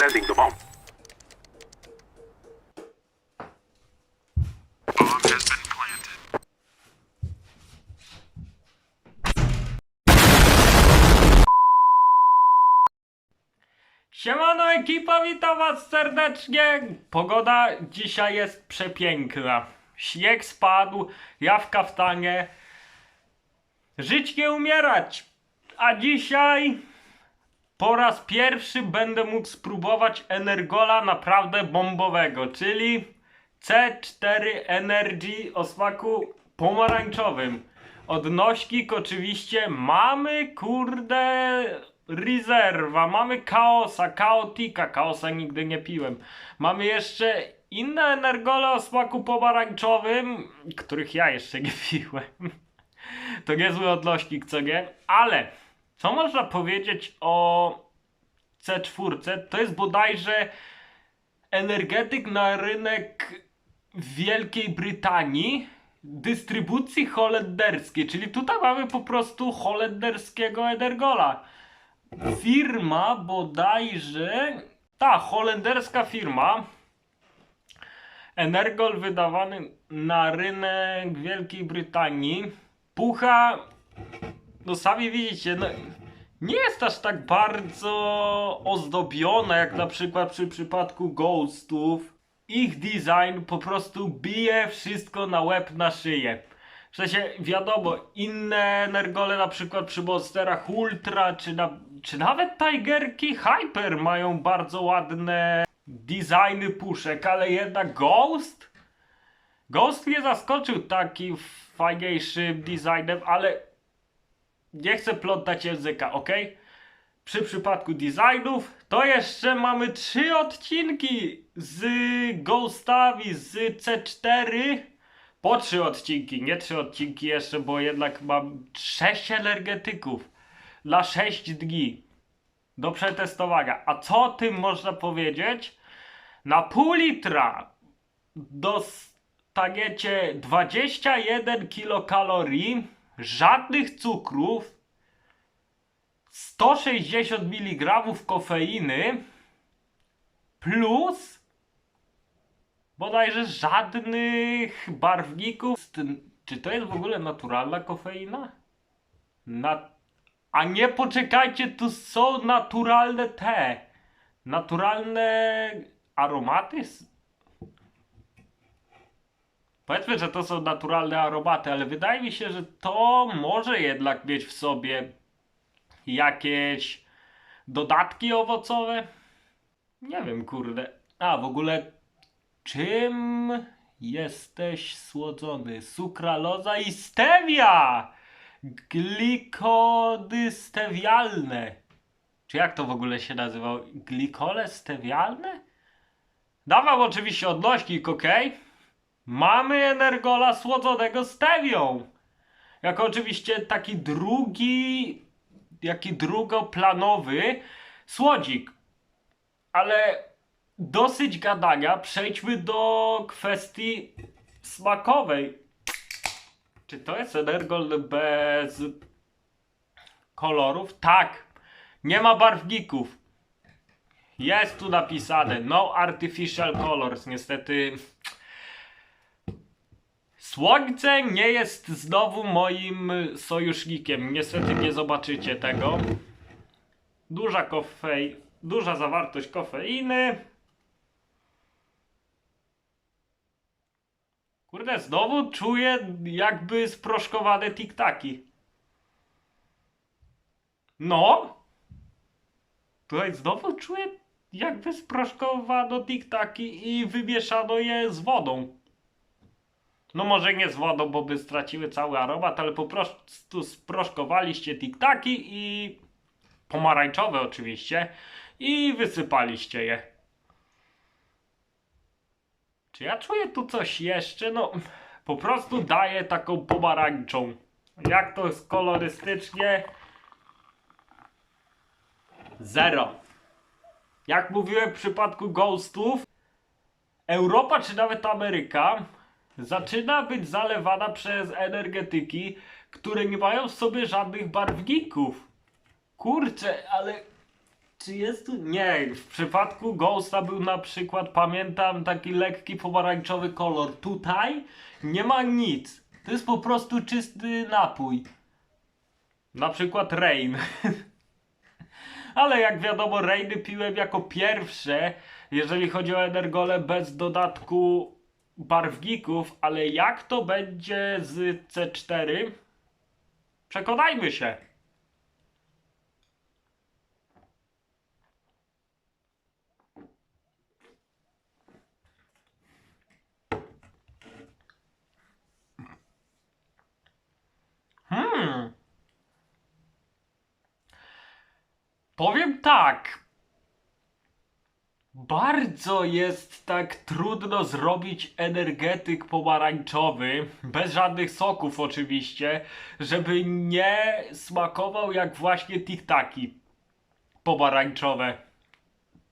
Planting the bomb. Siemano ekipa, witam was serdecznie. Pogoda dzisiaj jest przepiękna. Śnieg spadł, ja w kaftanie. Żyć nie umierać. A dzisiaj po raz pierwszy będę mógł spróbować Energola naprawdę bombowego, czyli C4 Energy o smaku pomarańczowym. Odnośnik oczywiście mamy, kurde, rezerwa, mamy Chaosa, Chaotika, Chaosa nigdy nie piłem. Mamy jeszcze inne Energole o smaku pomarańczowym, których ja jeszcze nie piłem. To niezły odnośnik, co nie? Ale co można powiedzieć o C4? To jest bodajże energetyk na rynek Wielkiej Brytanii dystrybucji holenderskiej, czyli tutaj mamy po prostu holenderskiego Energola. Firma bodajże, ta holenderska firma Energol wydawany na rynek Wielkiej Brytanii pucha, no sami widzicie, no, nie jest aż tak bardzo ozdobiona jak na przykład przy przypadku Ghostów. Ich design po prostu bije wszystko na łeb na szyję. W sensie, wiadomo, inne energole, na przykład przy Monsterach Ultra, czy, na, czy nawet Tigerki Hyper mają bardzo ładne designy puszek, ale jednak Ghost? Ghost mnie zaskoczył takim fajniejszym designem, ale nie chcę plątać języka, ok? Przy przypadku designów to jeszcze mamy trzy odcinki z Ghostami z C4 po trzy odcinki, nie trzy odcinki jeszcze, bo jednak mam sześć energetyków dla 6 dni do przetestowania. A co o tym można powiedzieć? Na pół litra dostaniecie 21 kilokalorii, żadnych cukrów, 160 mg kofeiny plus bodajże żadnych barwników. Czy to jest w ogóle naturalna kofeina? Na... A nie poczekajcie, tu są naturalne te. Naturalne aromaty? Powiedzmy, że to są naturalne aromaty, ale wydaje mi się, że to może jednak mieć w sobie jakieś dodatki owocowe. Nie wiem, kurde. A w ogóle czym jesteś słodzony? Sukraloza i stevia! Glikody stewialne. Czy jak to w ogóle się nazywało? Glikole stewialne? Dawał oczywiście odnośnik, ok? Mamy energola słodzonego stewią. Jako oczywiście taki drugi, jaki drugoplanowy słodzik. Ale dosyć gadania, przejdźmy do kwestii smakowej. Czy to jest Energol bez kolorów? Tak. Nie ma barwników. Jest tu napisane no artificial colors. Niestety Słońce nie jest znowu moim sojusznikiem. Niestety nie zobaczycie tego. Duża kofei, duża zawartość kofeiny. Kurde, znowu czuję jakby sproszkowane tiktaki. No. Tutaj znowu czuję jakby sproszkowano tiktaki i wymieszano je z wodą. No może nie z wodą, bo by straciły cały aromat, ale po prostu sproszkowaliście tiktaki i pomarańczowe oczywiście i wysypaliście je. Czy ja czuję tu coś jeszcze? No po prostu daję taką pomarańczą. Jak to jest kolorystycznie? Zero. Jak mówiłem w przypadku Ghostów, Europa czy nawet Ameryka zaczyna być zalewana przez energetyki, które nie mają w sobie żadnych barwników. Kurczę, ale Czy jest tu? Nie, w przypadku Ghosta był na przykład, pamiętam, taki lekki pomarańczowy kolor. Tutaj nie ma nic. To jest po prostu czysty napój. Na przykład Rain. Ale jak wiadomo, Rainy piłem jako pierwsze, jeżeli chodzi o Energole bez dodatku barwników, ale jak to będzie z C4? Przekonajmy się. Hmm. Powiem tak. Bardzo jest tak trudno zrobić energetyk pomarańczowy, bez żadnych soków oczywiście, żeby nie smakował jak właśnie tiktaki pomarańczowe.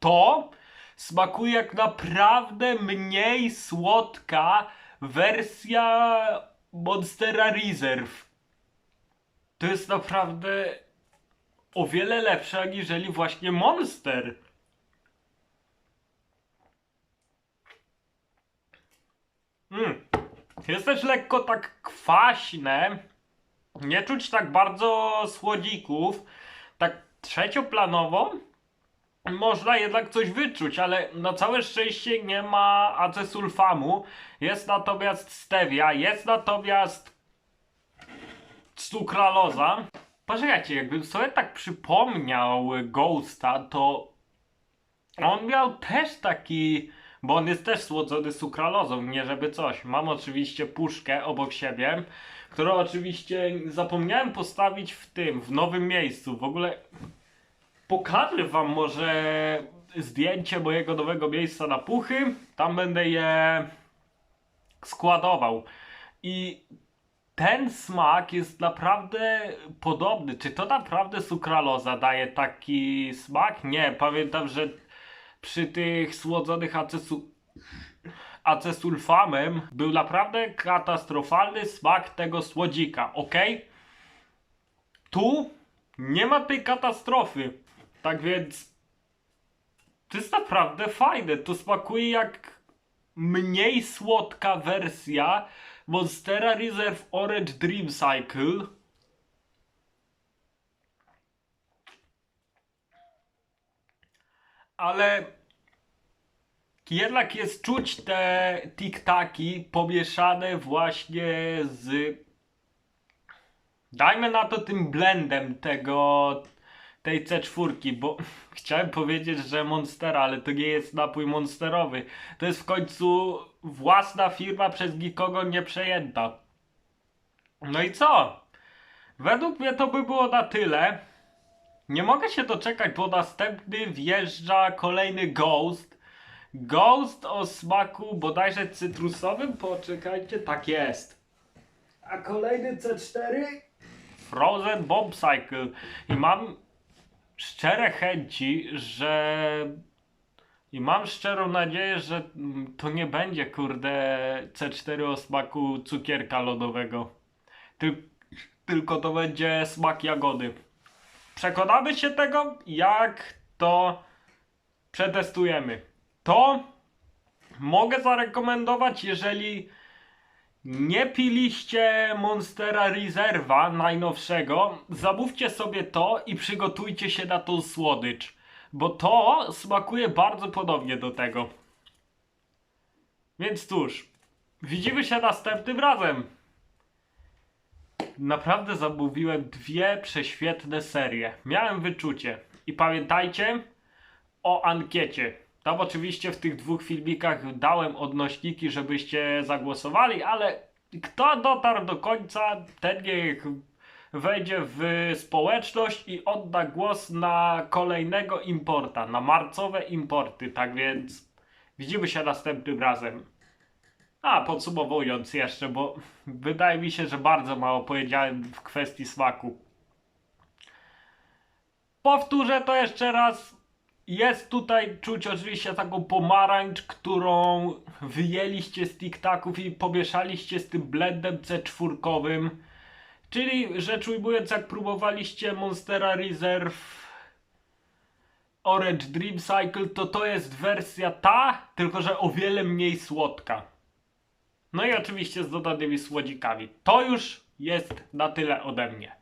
To smakuje jak naprawdę mniej słodka wersja Monstera Reserve. To jest naprawdę o wiele lepsze aniżeli właśnie Monster. Mm. Jest też lekko tak kwaśne. Nie czuć tak bardzo słodzików. Tak trzecioplanowo można jednak coś wyczuć, ale na całe szczęście nie ma acesulfamu. Jest natomiast stevia, jest natomiast sukraloza. Poczekajcie, jakbym sobie tak przypomniał Ghosta, to on miał też taki, bo on jest też słodzony sukralozą, nie żeby coś. Mam oczywiście puszkę obok siebie, którą oczywiście zapomniałem postawić w tym, w nowym miejscu. W ogóle pokażę wam może zdjęcie mojego nowego miejsca na puchy. Tam będę je składował. I ten smak jest naprawdę podobny. Czy to naprawdę sukraloza daje taki smak? Nie, pamiętam, że przy tych słodzonych acesu... acesulfamem był naprawdę katastrofalny smak tego słodzika, ok? Tu nie ma tej katastrofy. Tak więc to jest naprawdę fajne. To smakuje jak mniej słodka wersja Monstera Reserve Orange Dream Cycle. Ale jednak jest czuć te tiktaki pomieszane właśnie z dajmy na to tym blendem tego tej C4, bo chciałem powiedzieć, że Monstera, ale to nie jest napój monsterowy. To jest w końcu własna firma przez nikogo nie przejęta. No i co? Według mnie to by było na tyle. Nie mogę się doczekać, bo następny wjeżdża kolejny Ghost. Ghost o smaku bodajże cytrusowym. Poczekajcie, tak jest. A kolejny C4 Frozen Bomb Cycle. I mam szczere chęci, że. I mam szczerą nadzieję, że to nie będzie, kurde, C4 o smaku cukierka lodowego. Tyl tylko to będzie smak jagody. Przekonamy się tego, jak to przetestujemy. To mogę zarekomendować, jeżeli nie piliście Monstera Reserva najnowszego, zamówcie sobie to i przygotujcie się na tą słodycz. Bo to smakuje bardzo podobnie do tego. Więc cóż, widzimy się następnym razem. Naprawdę zamówiłem dwie prześwietne serie. Miałem wyczucie. I pamiętajcie o ankiecie. Tam oczywiście w tych dwóch filmikach dałem odnośniki, żebyście zagłosowali, ale kto dotarł do końca, ten niech wejdzie w społeczność i odda głos na kolejnego importa, na marcowe importy. Tak więc widzimy się następnym razem. A, podsumowując jeszcze, bo wydaje mi się, że bardzo mało powiedziałem w kwestii smaku. Powtórzę to jeszcze raz. Jest tutaj czuć oczywiście taką pomarańcz, którą wyjęliście z tiktaków i pomieszaliście z tym blendem C4. Czyli rzecz ujmując, jak próbowaliście Monstera Reserve Orange Dream Cycle to to jest wersja ta, tylko że o wiele mniej słodka. No i oczywiście z dodanymi słodzikami. To już jest na tyle ode mnie.